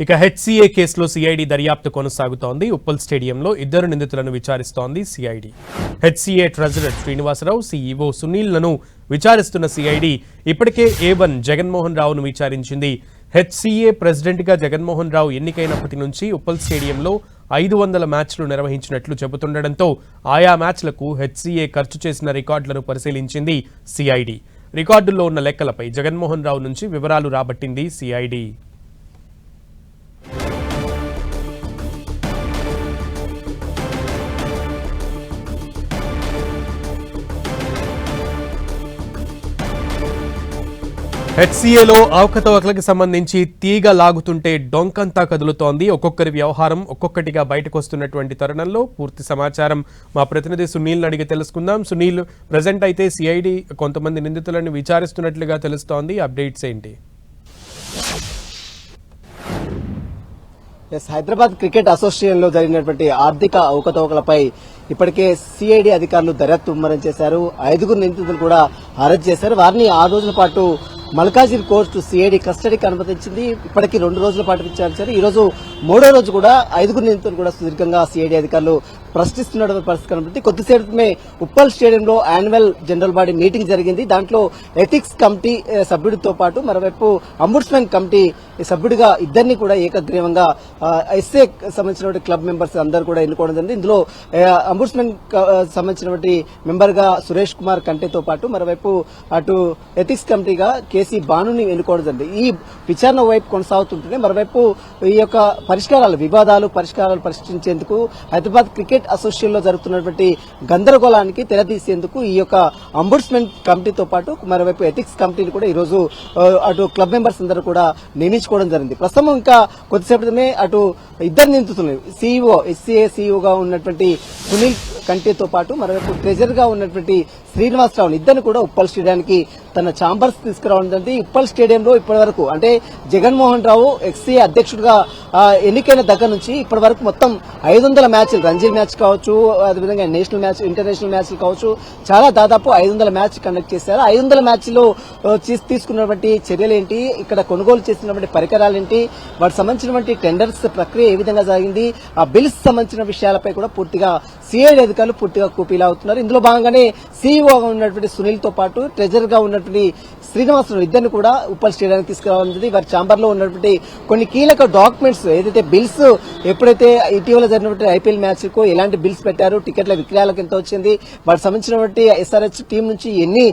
ఇక హెచ్సీఏ కేసులో సిఐడి దర్యాప్తు కొనసాగుతోంది. ఉప్పల్ స్టేడియంలో ఇద్దరు నిందితులను విచారిస్తోంది CID HCA treasurer Srinivasarao CEO సునీల్లను విచారిస్తున్న సిఐడి ఇప్పటికే ఏ వన్ జగన్మోహన్ రావును విచారించింది. హెచ్సీఏ ప్రెసిడెంట్గా జగన్మోహన్ రావు ఎన్నికైనప్పటి నుంచి ఉప్పల్ స్టేడియంలో ఐదు వందల మ్యాచ్లు నిర్వహించినట్లు చెబుతుండటంతో ఆయా మ్యాచ్లకు హెచ్సీఏ ఖర్చు చేసిన రికార్డులను పరిశీలించింది సిఐడి రికార్డుల్లో ఉన్న లెక్కలపై జగన్మోహన్ రావు నుంచి వివరాలు రాబట్టింది సిఐడి హెచ్సీఏలో అవకతవకలకు సంబంధించి తీగ లాగుతుంటే డొంకంతా కదులుతోంది. ఒక్కొక్కరి వ్యవహారం ఒక్కొక్కటిగా బయటకు వస్తున్నటువంటి తరుణంలో పూర్తి సమాచారం మా ప్రతినిధి సునీల్ని అడిగి తెలుసుకుందాం. సునీల్ ప్రజెంట్ అయితే సిఐడి కొంతమంది నిందితులను విచారిస్తున్నట్లుగా తెలుస్తోంది. అప్డేట్స్ ఏంటి? ఎస్ హైదరాబాద్ క్రికెట్ అసోసియేషన్లో జరిగినటువంటి ఆర్థిక అవకతవకలపై ఇప్పటికే సిఐడి అధికారులు దర్యాప్తు ముమ్మరం చేశారు. ఐదుగురు నిందితులు కూడా అరెస్ట్ చేశారు. వారిని ఆ రోజుల పాటు మల్కాజిర్ కోర్టు సిఐడి కస్టడీకి అనుమతించింది. ఇప్పటికీ రెండు రోజుల పాటు విచారించారు. ఈ రోజు మూడో రోజు కూడా ఐదుగురు నిందితులు కూడా సుదీర్ఘంగా సిఐడి అధికారులు ప్రశ్నిస్తున్న పరిస్థితి కనబడుతుంది. కొద్దిసేపటిమే ఉప్పల్ స్టేడియంలో యాన్యువల్ జనరల్ బాడీ మీటింగ్ జరిగింది. దాంట్లో ఎథిక్స్ కమిటీ సభ్యుడితో పాటు మరోవైపు అంబుడ్స్మెన్ కమిటీ సభ్యుడిగా ఇద్దరిని కూడా ఏకగ్రీవంగా ఎస్ఏ సంబంధించిన క్లబ్ మెంబర్స్ అందరూ కూడా ఎన్నుకోవడం జరిగింది. ఇందులో అంబుడ్స్మెన్ సంబంధించినటువంటి మెంబర్గా సురేష్ కుమార్ కంటేతో పాటు మరోవైపు అటు ఎథిక్స్ కమిటీగా కేసీ బానుని ఎన్నుకోవడం జరిగింది. ఈ విచారణ వైపు కొనసాగుతుంటేనే మరోవైపు ఈ యొక్క పరిష్కారాలు వివాదాలు పరిష్కారాలు పరిష్కరించేందుకు హైదరాబాద్ క్రికెట్ అసోసియేషన్లో జరుగుతున్నటువంటి గందరగోళానికి తెరదీసేందుకు ఈ యొక్క అంబుడ్స్మెన్ కమిటీతో పాటు మరోవైపు ఎథిక్స్ కమిటీని కూడా ఈ రోజు అటు క్లబ్ మెంబర్స్ అందరూ కూడా నియమించుకోవడం జరిగింది. ప్రస్తుతం ఇంకా కొద్దిసేపటిమే అటు ఇద్దరు నిందితులు సీఈఓ ఎస్సీఏ సీఈఓగా ఉన్నటువంటి సునీల్ కంటేతో పాటు మరోవైపు ట్రెజర్గా ఉన్నటువంటి శ్రీనివాసరావు ఇద్దరిని కూడా ఉప్పల్ చేయడానికి తన ఛాంబర్స్ తీసుకురావడం జరిగింది ఉప్పల్ స్టేడియంలో ఇప్పటి వరకు. అంటే జగన్మోహన్ రావు ఎక్సీ అధ్యక్షుడిగా ఎన్నికైన దగ్గర నుంచి ఇప్పటి వరకు మొత్తం ఐదు వందల మ్యాచ్లు రంజీ మ్యాచ్ కావచ్చు అదేవిధంగా నేషనల్ మ్యాచ్ ఇంటర్నేషనల్ మ్యాచ్లు కావచ్చు చాలా దాదాపు ఐదు వందల మ్యాచ్ కండక్ట్ చేశారు. ఐదు వందల మ్యాచ్లో తీసుకున్నటువంటి చర్యలు ఏంటి ఇక్కడ కొనుగోలు చేసినటువంటి పరికరాలు ఏంటి వాటికి సంబంధించినటువంటి టెండర్స్ ప్రక్రియ ఏ విధంగా జరిగింది? ఆ బిల్స్ సంబంధించిన విషయాలపై కూడా పూర్తిగా సిఐడి అధికారులు పూర్తిగా కూపీలా అవుతున్నారు. ఇందులో భాగంగానే సీఈఓగా ఉన్నటువంటి సునీల్తో పాటు ట్రెజర్గా ఉన్నటువంటి శ్రీనివాసరావు ఇద్దరిని కూడా ఉప్పల్ స్టేడియానికి తీసుకురావాలని వారి ఛాంబర్లో ఉన్నటువంటి కొన్ని కీలక డాక్యుమెంట్స్ ఏదైతే బిల్స్ ఎప్పుడైతే ఇటీవల జరిగినటువంటి ఐపీఎల్ మ్యాచ్కు ఎలాంటి బిల్స్ పెట్టారు టికెట్ల విక్రయాలకు ఎంత వచ్చింది వాటికి సంబంధించినటువంటి ఎస్ఆర్హెచ్ టీం నుంచి ఎన్ని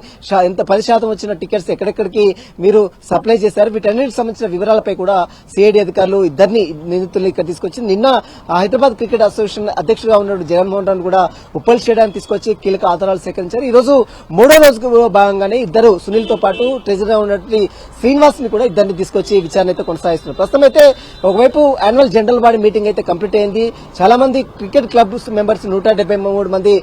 ఎంత పది శాతం వచ్చిన టికెట్స్ ఎక్కడెక్కడికి మీరు సప్లై చేశారు వీటన్నిటికి సంబంధించిన వివరాలపై కూడా సిఐడి అధికారులు ఇద్దరిని నిందితులు ఇక్కడ తీసుకొచ్చి నిన్న హైదరాబాద్ క్రికెట్ అసోసియేషన్ అధ్యక్షుడుగా ఉన్న జగన్మోహన్ రెడ్డి కూడా ఉప్పల్ స్టేడియాన్ని తీసుకొచ్చి కీలక ఆధారాలు సేకరించారు. ఈ రోజు మూడో రోజు భాగంగానే ఇద్దరు సునీల్తో పాటు ట్రెజర్గా ఉన్నటువంటి శ్రీనివాస్ని కూడా ఇద్దరిని తీసుకొచ్చి విచారణ అయితే కొనసాగిస్తున్నారు. ప్రస్తుతం అయితే ఒకవైపు యాన్యువల్ జనరల్ బాడీ మీటింగ్ అయితే కంప్లీట్ అయింది. చాలా మంది క్రికెట్ క్లబ్ మెంబర్స్ నూట డెబ్బై మూడు మంది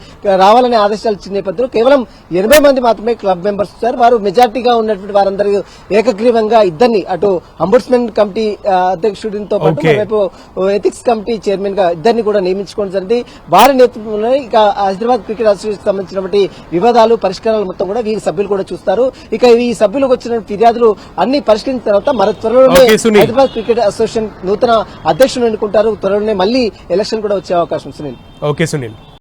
రావాలనే ఆదేశాలు ఇచ్చిన నేపథ్యంలో కేవలం ఎనభై మంది మాత్రమే క్లబ్ మెంబర్స్ వచ్చారు. వారు మెజార్టీగా ఉన్నటువంటి వారందరూ ఏకగ్రీవంగా ఇద్దరిని అటు అంబుడ్స్మెన్ కమిటీ అధ్యక్షుడితో పాటు. మరోవైపు ఎథిక్స్ కమిటీ చైర్మన్గా ఇద్దరిని కూడా నియమించుకోవడం జరిగింది. వారి నేతృత్వంలో ఇక హైదరాబాద్ క్రికెట్ అసోసియేషన్ సంబంధించినటువంటి వివాదాలు పరిష్కారాలు మొత్తం కూడా వీరి సభ్యులు కూడా చూస్తారు. ఇక ఈ సభ్యులకు వచ్చిన ఫిర్యాదులు అన్ని పరిష్కరించిన తర్వాత మరి త్వరలోనే. హైదరాబాద్ క్రికెట్ అసోసియేషన్ నూతన అధ్యక్షుడు ఎన్నుకుంటారు త్వరలోనే మళ్ళీ ఎలక్షన్ కూడా వచ్చే అవకాశం సునీల్. ఓకే సునీల్.